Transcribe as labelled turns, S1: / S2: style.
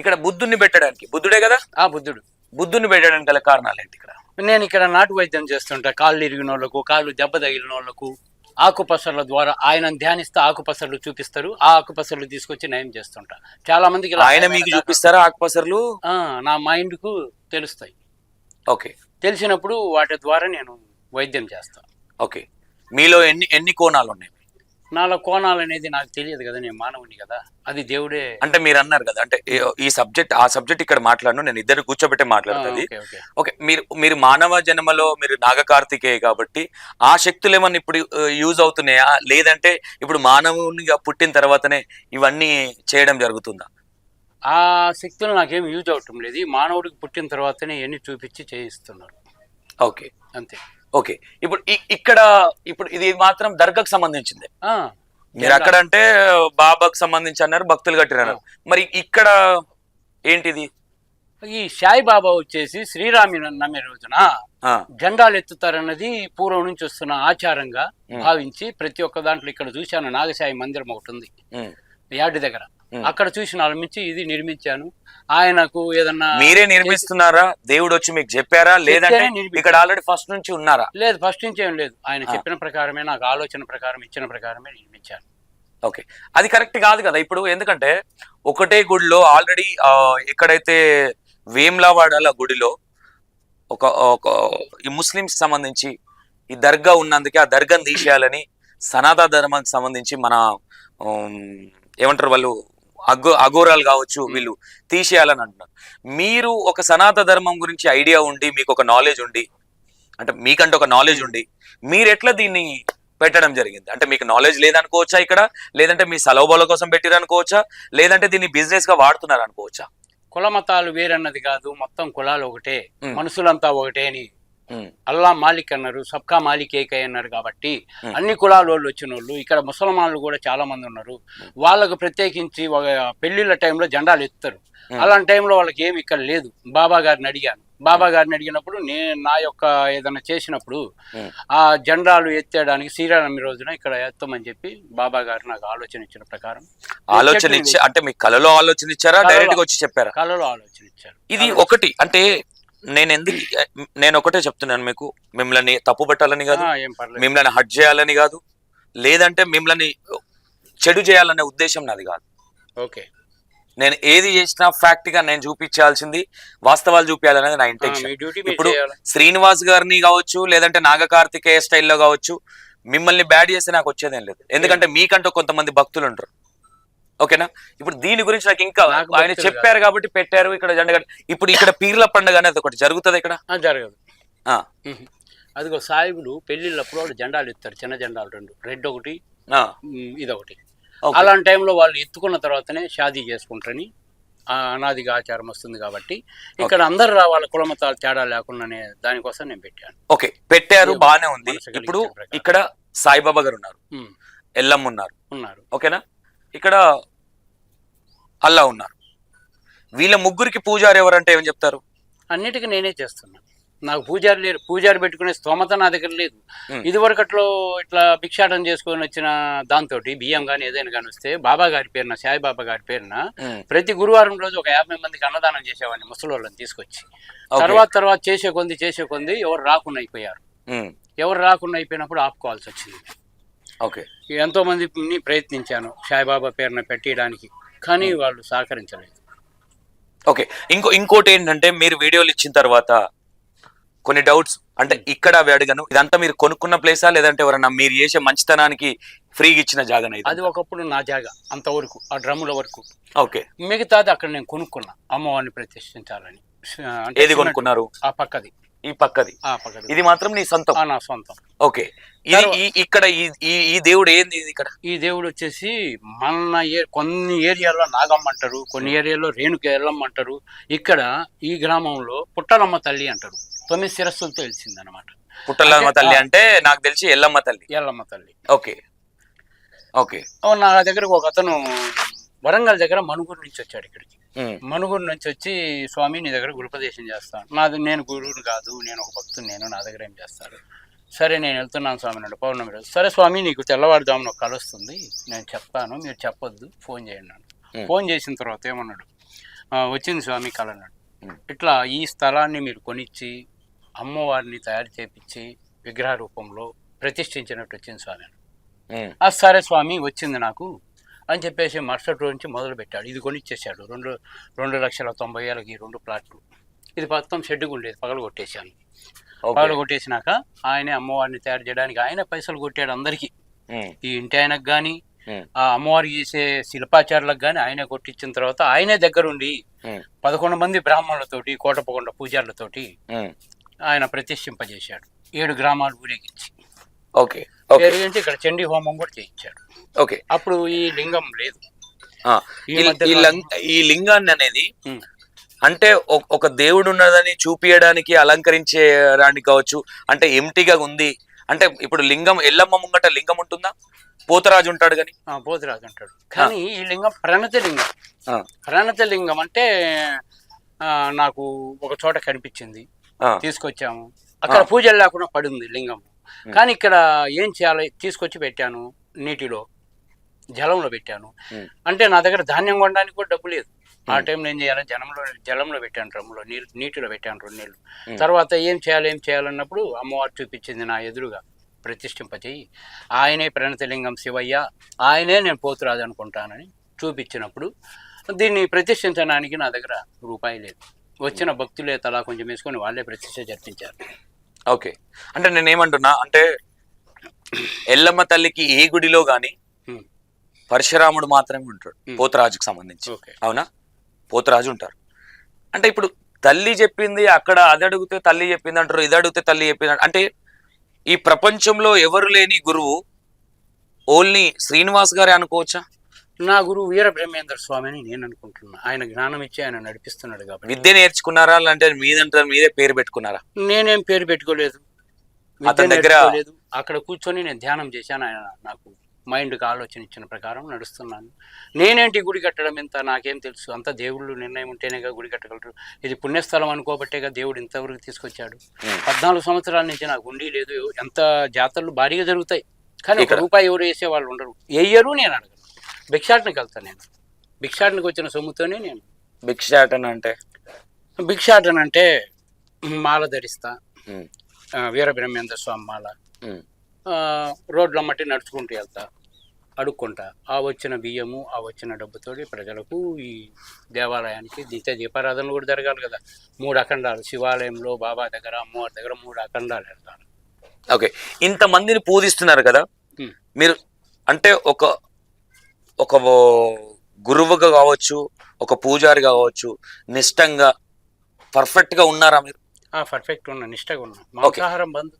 S1: ఇక్కడ బుద్ధుని పెట్టడానికి. బుద్ధుడే కదా?
S2: ఆ బుద్ధుడు.
S1: బుద్ధుని పెట్టడానికి గల కారణాలు ఏంటి ఇక్కడ?
S2: నేను ఇక్కడ నాటు వైద్యం చేస్తుంటా. కాళ్ళు ఇరిగిన వాళ్ళకు కాళ్ళు దెబ్బ తగిలిన వాళ్ళకు ఆకుపసర్ల ద్వారా ఆయన ధ్యానిస్తే ఆకుపసర్లు చూపిస్తారు. ఆ ఆకుపసర్లు తీసుకొచ్చి నయం చేస్తుంటా. చాలా మందికి
S1: ఆయన మీకు చూపిస్తారా ఆకుపసర్లు?
S2: ఆ, నా మైండ్కు తెలుస్తాయి.
S1: ఓకే.
S2: తెలిసినప్పుడు వాటి ద్వారా నేను వైద్యం చేస్తాను
S1: ఓకే. మీలో ఎన్ని ఎన్ని కోణాలు ఉన్నాయి
S2: నాలో కోణాలు అనేది నాకు తెలియదు కదా నేను మానవుని కదా. అది దేవుడే
S1: అంటే మీరు అన్నారు కదా అంటే ఈ- సబ్జెక్ట్ ఆ సబ్జెక్ట్ ఇక్కడ మాట్లాడను నేను ఇద్దరు కూర్చోబెట్టే మాట్లాడుతుంది.
S2: ఓకే
S1: మీరు మీరు మానవ జన్మలో మీరు నాగకార్తికేయ కాబట్టి ఆ శక్తులు ఏమన్నా ఇప్పుడు యూజ్ అవుతున్నాయా? లేదంటే ఇప్పుడు మానవునిగా పుట్టిన తర్వాతనే ఇవన్నీ చేయడం జరుగుతుందా?
S2: ఆ శక్తులు నాకేం యూజ్ అవటం లేదు. మానవుడికి పుట్టిన తర్వాతనే ఎన్ని చూపించి చేయిస్తున్నారు.
S1: ఓకే.
S2: అంతే.
S1: ఓకే. ఇప్పుడు ఇక్కడ ఇప్పుడు ఇది మాత్రం దర్గాకు సంబంధించింది.
S2: ఆ,
S1: మీరు అక్కడ అంటే బాబాకు సంబంధించి అన్నారు భక్తులు కట్టినారు మరి ఇక్కడ ఏంటిది?
S2: ఈ సాయిబాబా వచ్చేసి శ్రీరామి నమ్మే రోజున జెండాలు ఎత్తుతారన్నది పూర్వం నుంచి వస్తున్న ఆచారంగా. భావించి ప్రతి ఒక్క దాంట్లో ఇక్కడ చూశాను నాగసాయి మందిరం ఒకటి ఉంది. యార్డ్ దగ్గర. అక్కడ చూసిన మించి ఇది నిర్మించాను. ఆయనకు ఏదన్నా
S1: మీరే నిర్మిస్తున్నారా? దేవుడు వచ్చి మీకు చెప్పారా? లేదంటే. ఇక్కడ ఆల్రెడీ ఫస్ట్ నుంచి ఉన్నారా?
S2: లేదు ఫస్ట్ నుంచి ఏం లేదు. ఆయన. చెప్పిన ప్రకారమే నాకు ఆలోచన ప్రకారం ఇచ్చిన ప్రకారమే నిర్మించాను.
S1: ఓకే. అది కరెక్ట్ కాదు కదా ఇప్పుడు? ఎందుకంటే ఒకటే గుడిలో ఆల్రెడీ ఎక్కడైతే వేమ్లావాడాల గుడిలో ఒక ఒక ఈ ముస్లిమ్స్ సంబంధించి ఈ దర్గా ఉన్నందుకే ఆ దర్గాను తీసేయాలని సనాతన ధర్మానికి సంబంధించి మన ఏమంటారు వాళ్ళు? అగో అఘోరాలు కావచ్చు వీళ్ళు తీసేయాలని అంటున్నారు. మీరు ఒక సనాతన ధర్మం గురించి ఐడియా ఉండి మీకు ఒక నాలెడ్జ్ ఉండి అంటే మీకంటే ఒక నాలెడ్జ్ ఉండి మీరు ఎట్లా దీన్ని పెట్టడం జరిగింది? అంటే మీకు నాలెడ్జ్ లేదనుకోవచ్చా ఇక్కడ? లేదంటే మీ సలవుబోల కోసం పెట్టిరు అనుకోవచ్చా లేదంటే దీన్ని బిజినెస్గా వాడుతున్నారు అనుకోవచ్చా
S2: కుల మతాలు వేరన్నది కాదు మొత్తం కులాలు ఒకటే. మనుషులంతా ఒకటే అని అల్లా మాలిక్ అన్నారు సబ్కా మాలిక్ ఏకై అన్నారు కాబట్టి. అన్ని కులాల వాళ్ళు వచ్చిన వాళ్ళు ఇక్కడ ముసల్మాన్లు కూడా చాలా మంది ఉన్నారు. వాళ్ళకు ప్రత్యేకించి ఒక పెళ్ళిళ్ళ టైంలో జెండాలు ఎత్తుతారు.
S1: Hmm.
S2: అలాంటి టైంలో వాళ్ళకి ఏమి ఇక్కడ లేదు. బాబా గారిని అడిగాను. బాబా గారిని అడిగినప్పుడు నేను నా యొక్క ఏదైనా చేసినప్పుడు. ఆ జెండాలు ఎత్తేయడానికి శ్రీరామి రోజున ఇక్కడ ఎత్తమని చెప్పి బాబా గారు నాకు ఆలోచన ఇచ్చిన ప్రకారం.
S1: ఆలోచన ఇచ్చి అంటే మీ కళలో ఆలోచన ఇచ్చారా. డైరెక్ట్గా వచ్చి చెప్పారా?
S2: కళలో ఆలోచన ఇచ్చారు.
S1: ఇది ఒకటి. అంటే నేను ఎందుకు నేను ఒకటే చెప్తున్నాను మీకు. మిమ్మల్ని తప్పు పెట్టాలని కాదు మిమ్మల్ని హట్ చేయాలని కాదు లేదంటే మిమ్మల్ని చెడు చేయాలనే ఉద్దేశం నాది కాదు.
S2: ఓకే.
S1: నేను ఏది చేసినా ఫ్యాక్ట్గా నేను చూపించాల్సింది వాస్తవాలు చూపించాలనేది నా ఇంటెన్షన్ ఇప్పుడు శ్రీనివాస్ గారిని కావచ్చు లేదంటే నాగకార్తికేయ స్టైల్లో కావచ్చు మిమ్మల్ని బ్యాడ్ చేస్తే నాకు వచ్చేదేం లేదు. ఎందుకంటే మీకంటూ కొంతమంది భక్తులు ఉంటారు ఓకేనా? ఇప్పుడు దీని గురించి నాకు ఇంకా ఆయన చెప్పారు కాబట్టి పెట్టారు ఇక్కడ జెండా కట్టి- ఇప్పుడు ఇక్కడ పీర్ల పండుగ అనేది ఒకటి జరుగుతుంది ఇక్కడ?
S2: జరగదు. అదిగో సాయిబులు పెళ్ళిళ్ళప్పుడు వాళ్ళు జెండాలు ఎత్తారు చిన్న జెండాలు రెండు. రెడ్ ఒకటి ఇదొకటి. అలాంటి టైంలో వాళ్ళు ఎత్తుకున్న తర్వాతనే షాదీ చేసుకుంటారని ఆ అనాదిగా ఆచారం వస్తుంది కాబట్టి ఇక్కడ అందరు రావాలి కులమతాలు తేడా లేకుండానే దానికోసం నేను పెట్టాను.
S1: ఓకే. పెట్టారు బానే ఉంది. ఇప్పుడు. ఇక్కడ సాయిబాబా గారు ఉన్నారు. ఎల్లమ్మ ఉన్నారు.
S2: ఉన్నారు.
S1: ఓకేనా? ఇక్కడ అల్లా ఉన్నారు. వీళ్ళ ముగ్గురికి పూజారి ఎవరంటే ఏం చెప్తారు?
S2: అన్నిటికీ నేనే చేస్తున్నా. నాకు పూజారి లేరు. పూజారి పెట్టుకునే స్తోమత నా దగ్గర లేదు.
S1: మ్.
S2: ఇది వరకట్లో ఇట్లా భిక్షాటం చేసుకొని వచ్చిన దాంతో బియ్యం కానీ ఏదైనా కానీ వస్తే బాబా గారి పేరున సాయిబాబా గారి పేరున ప్రతి గురువారం రోజు ఒక యాభై మందికి అన్నదానం చేసేవాడిని ముసలి వాళ్ళని తీసుకొచ్చి. తర్వాత తర్వాత చేసే కొంది చేసే కొంది ఎవరు రాకుండా అయిపోయారు. ఎవరు రాకుండా అయిపోయినప్పుడు ఆపుకోవాల్సి వచ్చింది.
S1: ఓకే.
S2: ఎంతో మందిని ప్రయత్నించాను సాయిబాబా పేరున పెట్టడానికి కానీ వాళ్ళు సహకరించలేదు.
S1: ఓకే. ఇంకో ఇంకోటి ఏంటంటే మీరు వీడియోలు ఇచ్చిన తర్వాత కొన్ని డౌట్స్ అంటే ఇక్కడ అవి అడిగాను ఇదంతా మీరు కొనుక్కున్న ప్లేసా లేదంటే ఎవరన్నా మీరు చేసే మంచితనానికి ఫ్రీగా ఇచ్చిన ఇది?
S2: అది ఒకప్పుడు నా జాగా అంతవరకు ఆ డ్రమ్ముల వరకు.
S1: ఓకే.
S2: మిగతాది అక్కడ నేను కొనుక్కున్నా అమ్మవారిని ప్రతిష్ఠించాలని.
S1: ఏది కొనుక్కున్నారు?
S2: ఆ పక్కది.
S1: ఈ పక్కది. ఇది మాత్రం నీ సొంతం?
S2: నా సొంతం.
S1: ఓకే. ఇక్కడ ఈ- దేవుడు ఏంది ఇక్కడ?
S2: ఈ దేవుడు వచ్చేసి మన కొన్ని ఏరియాలో నాగమ్మ అంటారు కొన్ని ఏరియాలో రేణుక ఎల్లమ్మ అంటారు. ఇక్కడ ఈ గ్రామంలో పుట్టలమ్మ తల్లి అంటారు. తొమ్మిది శిరస్సులతో వెలిసింది అనమాట
S1: పుట్టలమ్మ తల్లి అంటే నాకు తెలిసి ఎల్లమ్మ తల్లి.
S2: ఎల్లమ్మ తల్లి.
S1: ఓకే. ఓకే.
S2: నా దగ్గరకు ఒక అతను వరంగల్ దగ్గర మనుగురు నుంచి వచ్చాడు ఇక్కడికి. మనుగురు నుంచి వచ్చి స్వామి నీ దగ్గర గురుపదేశం చేస్తాను. నాది నేను గురువుని కాదు నేను ఒక భక్తుని నేను నా దగ్గర ఏం చేస్తాడు? సరే నేను వెళ్తున్నాను స్వామి నాడు పౌర్ణమి రోజు. సరే స్వామి నీకు తెల్లవారుజామున వస్తుంది నేను చెప్తాను మీరు చెప్పొద్దు ఫోన్ చేయండి అన్నాడు. ఫోన్ చేసిన తర్వాత ఏమన్నాడు? వచ్చింది స్వామి కళ అన్నాడు. ఇట్లా ఈ స్థలాన్ని మీరు కొనిచ్చి అమ్మవారిని తయారు చేపించి విగ్రహ రూపంలో ప్రతిష్ఠించినట్టు వచ్చింది స్వామి ఆ సరే స్వామి వచ్చింది నాకు అని చెప్పేసి మరుసటి నుంచి మొదలు పెట్టాడు ఇది కొనిచ్చేసాడు రెండు రెండు లక్షల తొంభై వేలకి ఈ రెండు ప్లాట్లు. ఇది మొత్తం షెడ్డుగా ఉండేది పగలు కొట్టేశాను. పగలు కొట్టేసినాక ఆయనే అమ్మవారిని తయారు చేయడానికి ఆయన పైసలు కొట్టాడు అందరికీ. ఈ ఇంటి ఆయనకు కానీ ఆ అమ్మవారికి చేసే శిల్పాచారులకు కానీ ఆయనే కొట్టించిన తర్వాత ఆయనే దగ్గరుండి పదకొండు మంది బ్రాహ్మణులతోటి కోటపకొండ పూజారులతోటి. ఆయన ప్రతిష్ఠింపజేశాడు. ఏడు గ్రామాలు ఊరేగించి.
S1: ఓకే.
S2: ఇక్కడ చండీ హోమం కూడా చేయించాడు.
S1: ఓకే.
S2: అప్పుడు ఈ లింగం లేదు. ఈ
S1: లింగాన్ని అనేది. అంటే ఒక- దేవుడు ఉన్నదని చూపియడానికి అలంకరించేయడానికి కావచ్చు అంటే ఎంటీగా ఉంది. అంటే ఇప్పుడు లింగం ఎల్లమ్మ ముంగట లింగం ఉంటుందా? పోతరాజు ఉంటాడు కానీ.
S2: పోతురాజు అంటాడు కానీ ఈ లింగం ప్రణత లింగం. ప్రణత లింగం అంటే ఆ, నాకు ఒక చోట కనిపించింది. తీసుకొచ్చాము. అక్కడ పూజలు లేకుండా పడింది లింగం. కానీ ఇక్కడ ఏం చేయాలి? తీసుకొచ్చి పెట్టాను నీటిలో. జలంలో పెట్టాను. అంటే నా దగ్గర ధాన్యం కొనడానికి కూడా డబ్బు లేదు ఆ. టైంలో ఏం చేయాలి జలంలో జలంలో పెట్టాను డ్రమ్ములో నీరు నీటిలో పెట్టాను రెండు నీళ్ళు. తర్వాత ఏం చేయాలి ఏం చేయాలన్నప్పుడు అమ్మవారు చూపించింది నా ఎదురుగా ప్రతిష్ఠింపచేయి ఆయనే ప్రణతలింగం శివయ్య ఆయనే నేను పోతురాజు అనుకుంటానని చూపించినప్పుడు దీన్ని ప్రతిష్ఠించడానికి నా దగ్గర రూపాయి లేదు వచ్చిన భక్తులే తలా కొంచెం వేసుకొని వాళ్ళే ప్రతిష్ఠ జరిపించారు
S1: ఓకే అంటే నేను ఏమంటున్నా అంటే ఎల్లమ్మ తల్లికి ఏ గుడిలో
S2: Hmm.
S1: పరశురాముడు మాత్రమే ఉంటాడు. పోతరాజుకు సంబంధించి.
S2: ఓకే.
S1: అవునా? పోతరాజు ఉంటారు. అంటే ఇప్పుడు తల్లి చెప్పింది అక్కడ అది అడిగితే తల్లి చెప్పింది అంటారు ఇది అడిగితే తల్లి చెప్పింది. అంటే ఈ ప్రపంచంలో ఎవరు లేని గురువు ఓన్లీ శ్రీనివాస్ గారే అనుకోవచ్చా?
S2: నా గురువు వీర బ్రహ్మేంద్ర స్వామి అని నేను అనుకుంటున్నా. ఆయన జ్ఞానం ఇచ్చి ఆయన నడిపిస్తున్నాడు కాబట్టి.
S1: విద్య నేర్చుకున్నారా అంటే మీదంటే మీదే పేరు పెట్టుకున్నారా?
S2: నేనేం పేరు పెట్టుకోలేదు.
S1: అతని దగ్గర-.
S2: అక్కడ కూర్చొని నేను ధ్యానం చేశాను ఆయన నాకు. మైండ్కి ఆలోచన ఇచ్చిన ప్రకారం నడుస్తున్నాను. నేనేంటి గుడి కట్టడం ఎంత నాకేం తెలుసు? అంత దేవుళ్ళు నిర్ణయం ఉంటేనేగా గుడి కట్టగలరు. ఇది పుణ్యస్థలం అనుకోబట్టేగా దేవుడు ఇంతవరకు తీసుకొచ్చాడు. పద్నాలుగు సంవత్సరాల నుంచి నాకు ఉండి లేదు. ఎంత జాతరలు భారీగా జరుగుతాయి. కానీ ఒక రూపాయి ఎవరు వేసే వాళ్ళు ఉండరు. వేయరు నేను అడగను. భిక్షాటనకి వెళ్తాను నేను. భిక్షాటనకి వచ్చిన సొమ్ముతోనే నేను.
S1: భిక్షాటన అంటే?
S2: భిక్షాటన అంటే మాల ధరిస్తా.
S1: ఉమ్,
S2: ఆ, వీర బ్రహ్మేంద్ర స్వామి మాల. రోడ్ల మట్టి నడుచుకుంటూ వెళ్తా అడుక్కుంటా. ఆ వచ్చిన బియ్యము ఆ వచ్చిన డబ్బుతోటి ప్రజలకు ఈ దేవాలయానికి నిత్య దీపారాధనలు కూడా జరగాలి కదా. మూడు అఖండాలు శివాలయంలో బాబా దగ్గర అమ్మవారి దగ్గర మూడు అఖండాలు వెళ్తాను
S1: ఓకే. ఇంత మందిని పూజిస్తున్నారు కదా. మీరు అంటే ఒక ఒక గురువుగా కావచ్చు ఒక పూజారి కావచ్చు నిష్టంగా పర్ఫెక్ట్గా ఉన్నారా మీరు?
S2: ఆ పర్ఫెక్ట్ ఉన్నా నిష్టగా ఉన్నా. మాంసాహారం బంద్